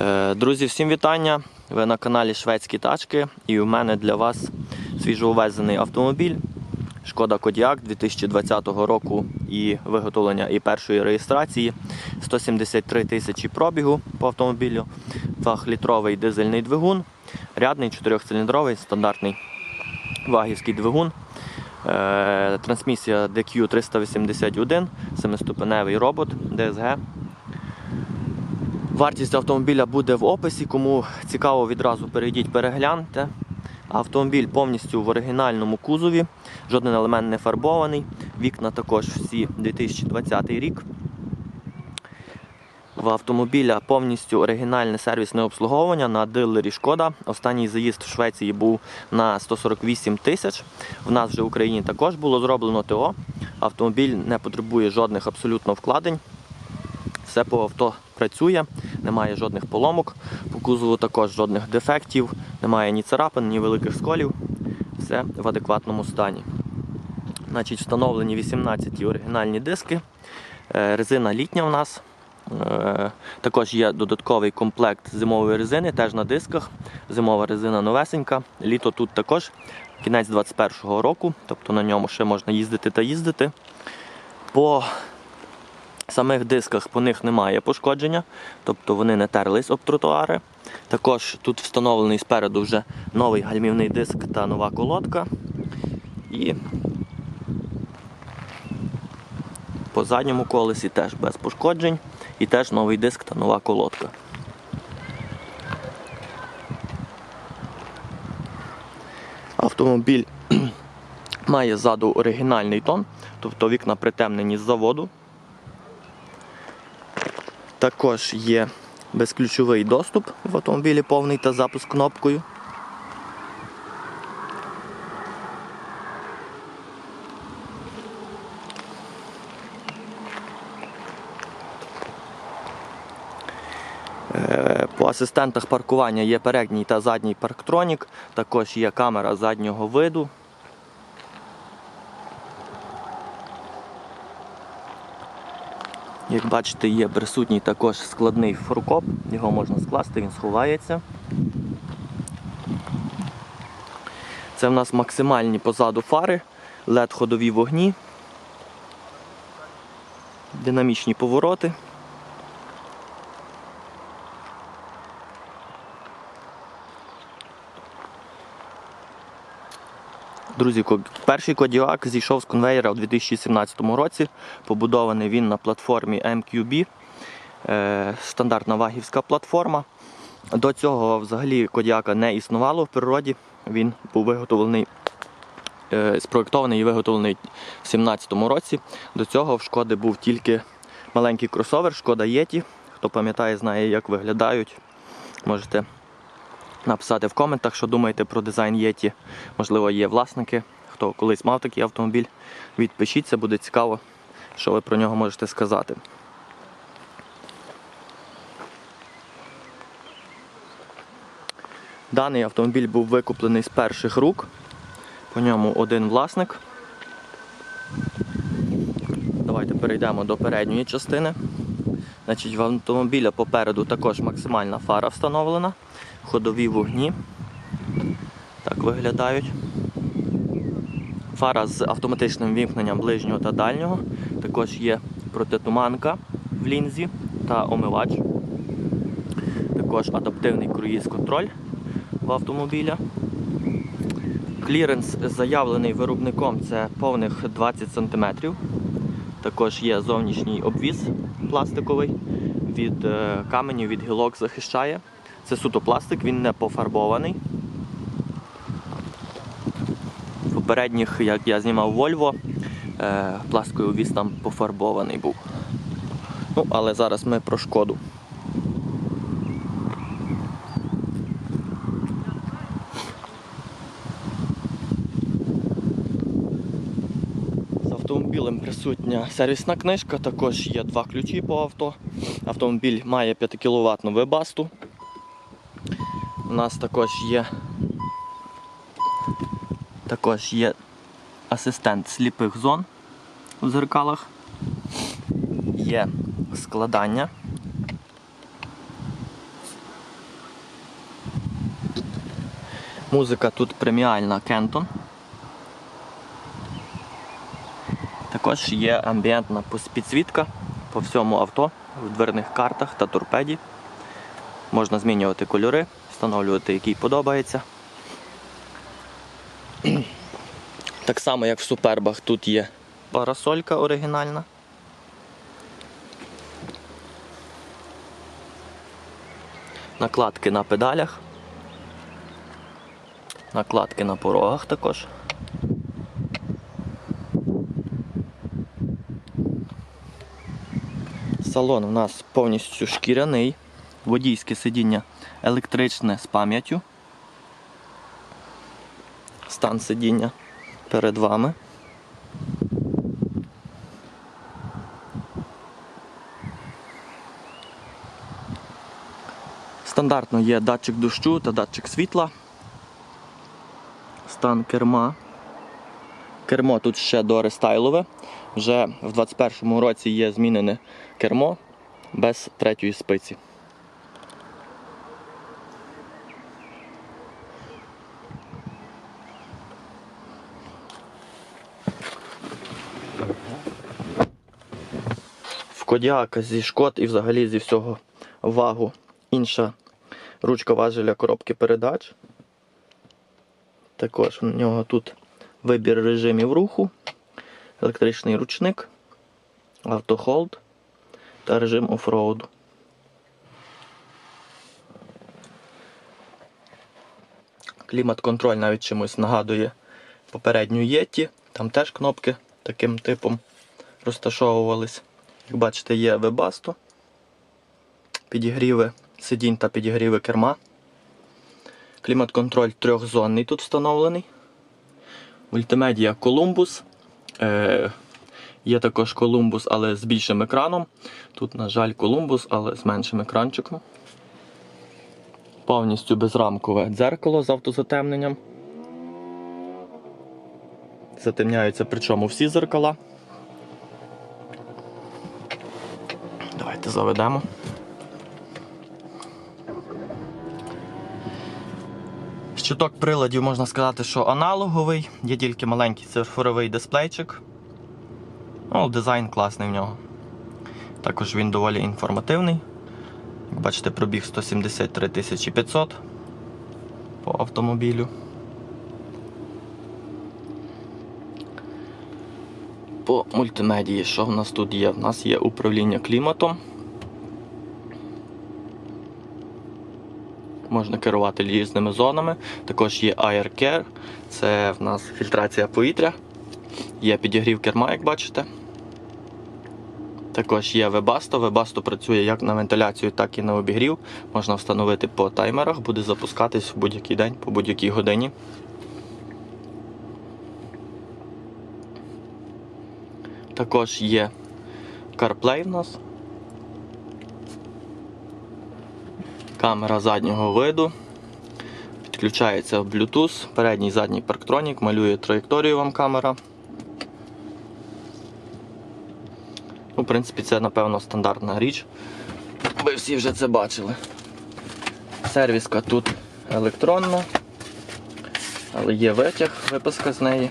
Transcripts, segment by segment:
Е, Друзі, всім вітання! Ви на каналі Шведські тачки і у мене для вас свіжоувезений автомобіль Шкода Кодіак 2020 року і виготовлення і першої реєстрації. 173 тисячі пробігу по автомобілю, 2-літровий дизельний двигун, рядний 4-циліндровий стандартний вагівський двигун. Е, Трансмісія DQ381, 7-ступеневий робот DSG. Вартість автомобіля буде в описі. Кому цікаво, відразу перейдіть, перегляньте. Автомобіль повністю в оригінальному кузові, жоден елемент не фарбований. Вікна також всі 2020 рік. В автомобіля повністю оригінальне сервісне обслуговування на дилері Шкода. Останній заїзд в Швеції був на 148 тисяч. В нас вже в Україні також було зроблено ТО. Автомобіль не потребує жодних абсолютно вкладень. Все по авто працює, немає жодних поломок. По кузову також жодних дефектів, немає ні царапин, ні великих сколів. Все в адекватному стані. Значить, встановлені 18 оригінальні диски. Е, Резина літня в нас. Е, Також є додатковий комплект зимової резини, теж на дисках. Зимова резина новесенька. Літо тут також кінець 21-го року, тобто на ньому ще можна їздити та їздити. По самих дисках по них немає пошкодження, тобто вони не терлись об тротуари. Також тут встановлений спереду вже новий гальмівний диск та нова колодка. І по задньому колесі теж без пошкоджень і теж новий диск та нова колодка. Автомобіль має ззаду оригінальний тон, тобто вікна притемнені з заводу. Також є безключовий доступ в автомобілі повний та запуск кнопкою. Е, По асистентах паркування є передній та задній парктронік, також є камера заднього виду. Як бачите, є присутній також складний фуркоп, його можна скласти, він сховається. Це в нас максимальні позаду фари, led ходові вогні, динамічні повороти. Друзі, перший Кодіак зійшов з конвейера у 2017 році. Побудований він на платформі MQB, е, стандартна вагівська платформа. До цього взагалі Кодіака не існувало в природі. Він був виготовлений, е, спроєктований і виготовлений в 2017 році. До цього в Шкоди був тільки маленький кросовер, Шкода Єті. Хто пам'ятає, знає, як виглядають. Можете написати в коментах, що думаєте про дизайн Єті. Можливо, є власники, хто колись мав такий автомобіль. Відпишіться, буде цікаво, що ви про нього можете сказати. Даний автомобіль був викуплений з перших рук. По ньому один власник. Давайте перейдемо до передньої частини. Значить, в автомобіля попереду також максимальна фара встановлена, ходові вогні. Так виглядають. Фара з автоматичним вімкненням ближнього та дальнього. Також є протитуманка в лінзі та омивач. Також адаптивний круїз-контроль в автомобіля. Кліренс заявлений виробником це повних 20 см. Також є зовнішній обвіз пластиковий від е, каменів, від гілок захищає. Це суто пластик, він не пофарбований. Попередніх, як я знімав Volvo, е, пластиковий обвіз там пофарбований був. Ну, але зараз ми про шкоду. З автомобілем присутня сервісна книжка, також є два ключі по авто. Автомобіль має 5 кВт вебасту. У нас також є також є асистент сліпих зон в зеркалах, є складання. Музика тут преміальна Кентон. Також є амбієнтна підсвітка по всьому авто в дверних картах та торпеді. Можна змінювати кольори встановлювати, який подобається. Так само, як в супербах, тут є парасолька оригінальна. Накладки на педалях. Накладки на порогах також. Салон у нас повністю шкіряний, водійське сидіння електричне з пам'яттю. Стан сидіння перед вами. Стандартно є датчик дощу та датчик світла. Стан керма. Кермо тут ще дорестайлове. Вже в 2021 році є змінене кермо без третьої спиці. Кодіака зі шкод і взагалі зі всього вагу інша ручка важеля коробки передач. Також в нього тут вибір режимів руху, електричний ручник, автохолд та режим офроуду. Клімат-контроль навіть чимось нагадує попередню Єті. Там теж кнопки таким типом розташовувались. Як бачите, є Webasto, підігріви сидінь та підігріви керма. Клімат-контроль трьохзонний тут встановлений. Мультимедіа Columbus. Е, є також Columbus, але з більшим екраном. Тут, на жаль, Columbus, але з меншим екранчиком. Повністю безрамкове дзеркало з автозатемненням. Затемняються причому всі зеркала. Давайте заведемо. Щиток приладів можна сказати, що аналоговий, є тільки маленький цифровий дисплейчик. Ну, дизайн класний в нього. Також він доволі інформативний. Як бачите, пробіг 173 500 по автомобілю. По мультимедії, що в нас тут є? У нас є управління кліматом. Можна керувати різними зонами. Також є Air Care, це в нас фільтрація повітря. Є підігрів керма, як бачите. Також є Webasto. Webasto працює як на вентиляцію, так і на обігрів. Можна встановити по таймерах, буде запускатись в будь-який день, по будь-якій годині. Також є CarPlay в нас. камера заднього виду. Підключається в Bluetooth, передній і задній парктронік, малює траєкторію вам камера. Ну, В принципі, це, напевно, стандартна річ. Ви всі вже це бачили. Сервіска тут електронна, але є витяг, виписка з неї.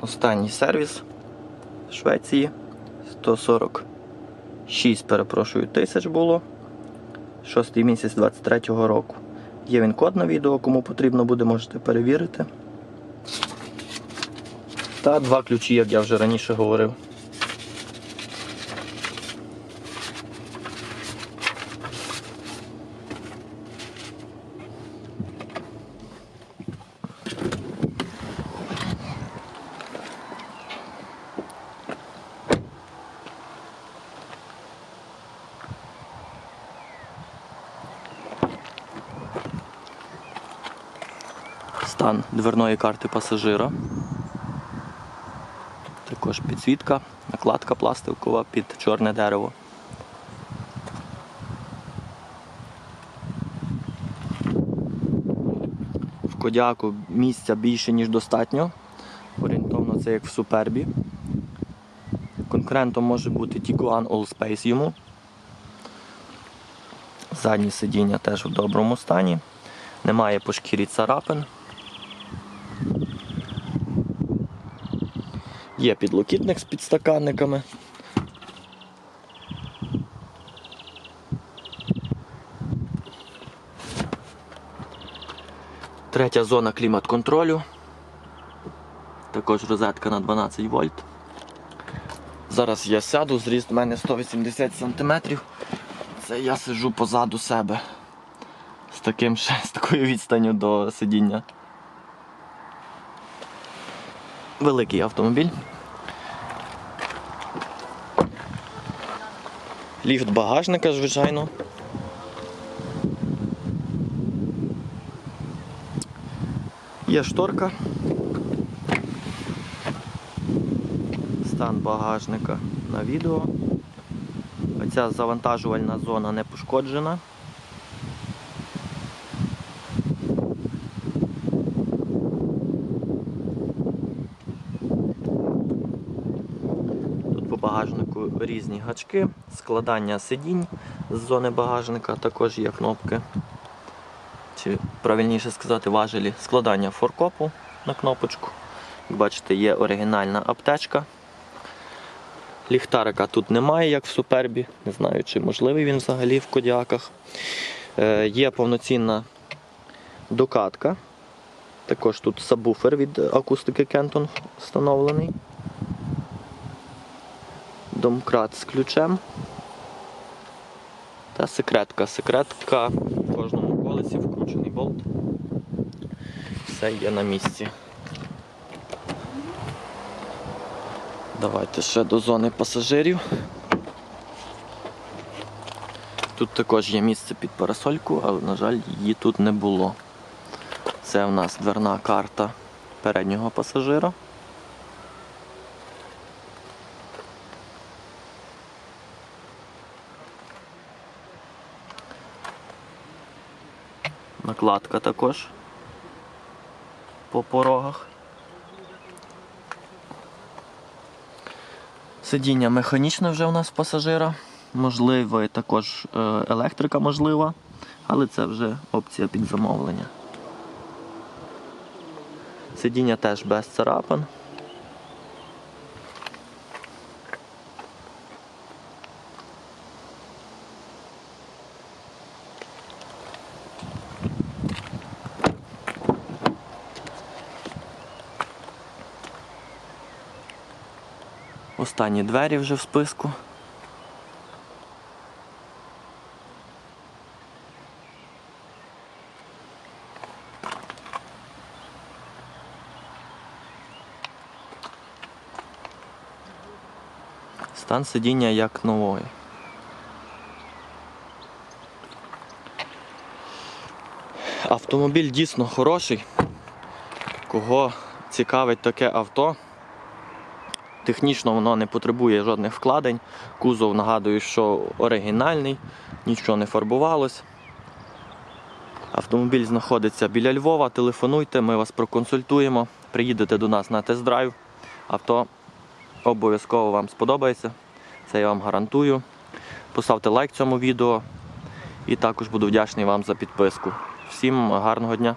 Останній сервіс Швеції 140 6 перепрошую, тисяч було. Шостий місяць 23-го року. Є він код на відео, кому потрібно буде, можете перевірити. Та два ключі, як я вже раніше говорив. Стан дверної карти пасажира. Також підсвітка, накладка пластикова під чорне дерево. В Кодяку місця більше, ніж достатньо. Орієнтовно це як в Супербі. Конкурентом може бути Tiguan Allspace йому. Задні сидіння теж в доброму стані. Немає по шкірі царапин. Є підлокітник з підстаканниками. Третя зона клімат-контролю. Також розетка на 12 вольт. Зараз я сяду, зріст в мене 180 см. Це я сиджу позаду себе. З таким з такою відстанню до сидіння. Великий автомобіль. Ліфт багажника, звичайно. Є шторка. Стан багажника на відео. Оця завантажувальна зона не пошкоджена. Тут по багажнику різні гачки, складання сидінь з зони багажника, також є кнопки. Чи правильніше сказати, важелі складання форкопу на кнопочку. Як бачите, є оригінальна аптечка. Ліхтарика тут немає, як в супербі. Не знаю, чи можливий він взагалі в кодіаках. Е, є повноцінна докатка. Також тут сабвуфер від акустики Кентон встановлений. Домкрат з ключем. Та секретка. Секретка в кожному колесі вкручений болт. Все є на місці. Давайте ще до зони пасажирів. Тут також є місце під парасольку, але, на жаль, її тут не було. Це в нас дверна карта переднього пасажира. Накладка також по порогах. Сидіння механічне вже у нас пасажира. Можливо, також е, електрика можлива, але це вже опція під замовлення. Сидіння теж без царапин. Останні двері вже в списку. Стан сидіння як нової. Автомобіль дійсно хороший. Кого цікавить таке авто, Технічно воно не потребує жодних вкладень. Кузов нагадую, що оригінальний, нічого не фарбувалось. Автомобіль знаходиться біля Львова. Телефонуйте, ми вас проконсультуємо. Приїдете до нас на тест-драйв. Авто обов'язково вам сподобається. Це я вам гарантую. Поставте лайк цьому відео і також буду вдячний вам за підписку. Всім гарного дня!